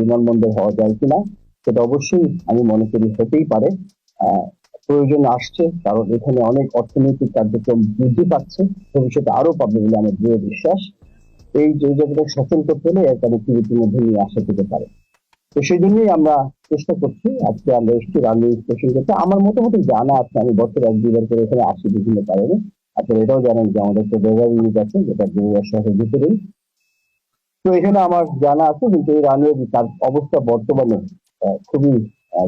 বিমানবন্দর হওয়া যায় কিনা, সেটা অবশ্যই আমি মনে করি হতেই পারে। প্রয়োজন আসছে, কারণ এখানে অনেক অর্থনৈতিক কার্যক্রম বৃদ্ধি পাচ্ছে। ভবিষ্যতে আরও পাবে বলে আমার দৃঢ় বিশ্বাস। এই জায়গাটা সচল করতে হলে এর কানেক্টিভিটির মধ্যে নিয়ে আসা যেতে পারে। তো সেই জন্যই আমরা চেষ্টা করছি, আজকে আমরা এসছি রাজনৈতিক করতে আমার মোটামুটি জানা আছে, আমি বছর এক দুবার করে এখানে আসি বিভিন্ন কারণে। আপনারা এটাও জানেন যে আমাদের একটা ডেজার ইউনিট আছে, যেটা বগুড়া শহরের ভিতরেই তো এখানে আমার জানা আছে কিন্তু এই রানওয়ে তার অবস্থা বর্তমানে খুবই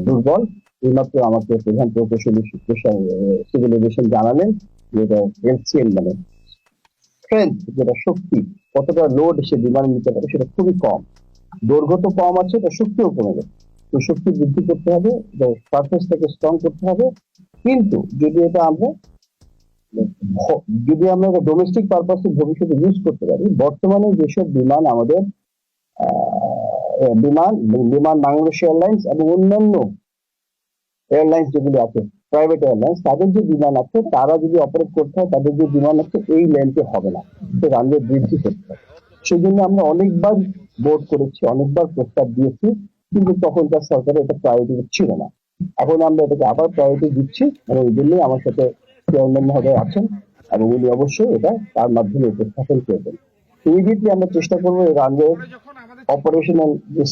দুর্বল। এইমাত্র আমাকে প্রধান প্রকৌশলী সিভিল এভিয়েশন জানালেন যেটা এলসিএম মানে স্ট্রেংথ যেটা শক্তি, কতটা লোড সে বিমান নিতে পারে সেটা খুবই কম। দৈর্ঘ্য তো কম আছে তার শক্তিও কমে গেছে। তো শক্তি বৃদ্ধি করতে হবে সার্ফেসটাকে স্ট্রং করতে হবে। কিন্তু যদি এটা আমরা যদি আমরা ডোমেস্টিক পারপাসে ভবিষ্যতে ইউজ করতে পারি, বর্তমানে যেসব বিমান আমাদের বিমান বিমান বাংলাদেশ এয়ারলাইন্স এবং অন্যান্য এয়ারলাইন্স যেগুলো আছে প্রাইভেট এয়ারলাইন্স তাদের যে বিমান আছে, তারা যদি অপারেট করতে হয়, তাদের যে বিমান আছে, এই লেন্থে হবে না। তো রানওয়ে বৃদ্ধি করতে হবে। সেই জন্য আমরা অনেকবার বোর্ড করেছি, অনেকবার প্রস্তাব দিয়েছি, কিন্তু তখনকার সরকারের এটা প্রায়োরিটি ছিল না। এখন আমরা এটাকে আবার প্রায়োরিটি দিচ্ছি, এবং এই জন্যই আমার সাথে চেয়ারম্যান মহোদয় আছেন এবং উনি অবশ্যই এটা তার মাধ্যমে উপস্থাপন করবেন। আমরা চেষ্টা করব রানওয়ে অপারেশনাল যে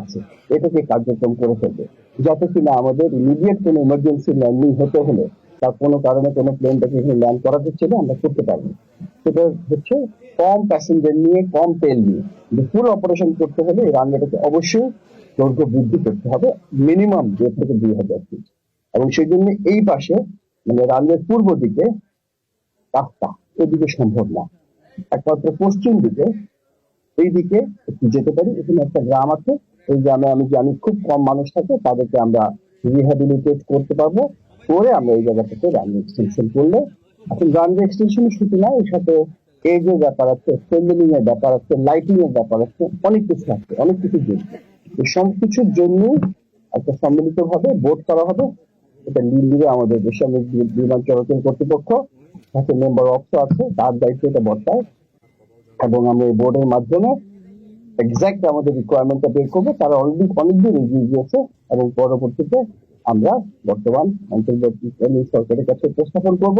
আছে, এটাকে কার্যক্রম করে ফেলবে যাতে কিনা আমাদের ইমিডিয়েট কোনো ইমার্জেন্সি ল্যান্ডিং হতে হলে তার কোনো কারণে কোনো প্লেনটাকে এখানে ল্যান্ড করাতে ছিল আমরা করতে পারব। সেটা হচ্ছে কম প্যাসেঞ্জার নিয়ে কম তেল নিয়ে। ফুল অপারেশন করতে হলে এই রানওয়েটাকে অবশ্যই দৈর্ঘ্য বৃদ্ধি করতে হবে মিনিমাম দেড় থেকে দুই হাজার ফিট এবং সেই জন্য এই পাশে মানে রানওয়ের পূর্ব দিকে রাস্তা, এদিকে সম্ভব না। একমাত্র পশ্চিম দিকে, এই দিকে একটু যেতে পারি। এখানে একটা গ্রাম আছে, এই গ্রামে আমি জানি খুব কম মানুষ থাকে, তাদেরকে আমরা রিহ্যাবিলিটেট করতে পারব। করে আমরা এই জায়গাটাতে রানওয়ে এক্সটেনশন করলে। এখন রানওয়ে এক্সটেনশন শুধু না এর সাথে এজের ব্যাপার আছে স্ট্রেন্থেনিং এর ব্যাপার আছে লাইটিং এর ব্যাপার আছে, অনেক কিছু আছে, অনেক কিছু জন্য। এই সব কিছুর জন্য একটা সম্মিলিত ভাবে বোর্ড করা হবে। এটা লিড দিবে আমাদের বেসামরিক বিমান চলাচল কর্তৃপক্ষ। সাথে মেম্বার অফিস আছে, তার দায়িত্ব এটা বর্তায়। এবং আমরা এই বোর্ডের মাধ্যমে এক্সাক্ট আমাদের রিকোয়ারমেন্টটা বের করব। তারা অলরেডি অনেকদিন এগিয়ে গিয়েছে এবং পরবর্তীতে আমরা বর্তমান অন্তর্বর্তীকালীন সরকারের কাছে উপস্থাপন করব।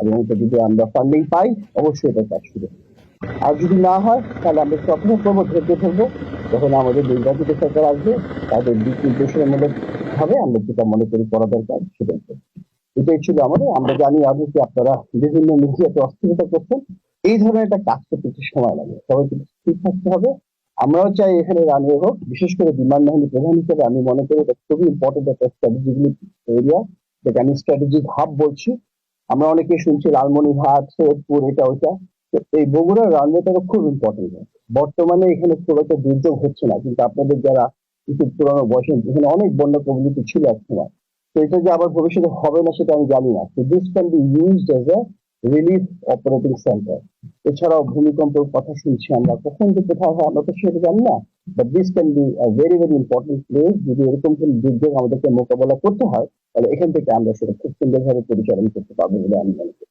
এবং এটা যদি আমরা ফান্ডিং পাই, অবশ্যই এটা কাজ শুরু আর যদি না হয়, তাহলে আমরা স্বপ্ন করব ধৈর্য ধরবো। যখন আমাদের নির্বাচিত সরকার আসবে, তাদের দিক নির্দেশনের মধ্যে হবে আমরা যেটা মনে করি করা দরকার করব। এটাই ছিল আমাদের। আমরা জানি আগে কি আপনারা বিভিন্ন মিডিয়াতে অস্থিরতা করছেন, এই ধরনের একটা কাজ করতে একটু সময় লাগে। সবাইকে ঠিক থাকতে হবে। আমরাও চাই এখানে রানওয়ে হোক। বিশেষ করে বিমান বাহিনী প্রধান হিসেবে আমি মনে করি এটা খুবই ইম্পর্টেন্ট একটা স্ট্র্যাটেজিক এরিয়া যেটা আমি স্ট্র্যাটেজিক হাব বলছি। আমরা অনেকে শুনছি লালমনিরহাট, সৈয়দপুর, এটা ওইটা। এই বগুড়ার রানওয়েটারও খুব ইম্পর্টেন্ট বর্তমানে এখানে খুব একটা দুর্যোগ হচ্ছে না, কিন্তু আপনাদের যারা কিছু পুরনো বয়সের, এখানে অনেক বন্যা কমিউনিটি ছিল এক সময়। তো এটা যে আবার ভবিষ্যতে হবে না, সেটা আমি জানি না। তো this can be used as a relief operating centre এছাড়াও ভূমিকম্পের কথা শুনছি আমরা। কখন যে কোথাও হয়, আমরা তো সেটা জানি না। But this can be very very important place যদি এরকম কোনো দুর্যোগ আমাদেরকে মোকাবেলা করতে হয়, তাহলে এখান থেকে আমরা সেটা খুব সুন্দরভাবে পরিচালনা করতে পারব বলে আমি মনে করি?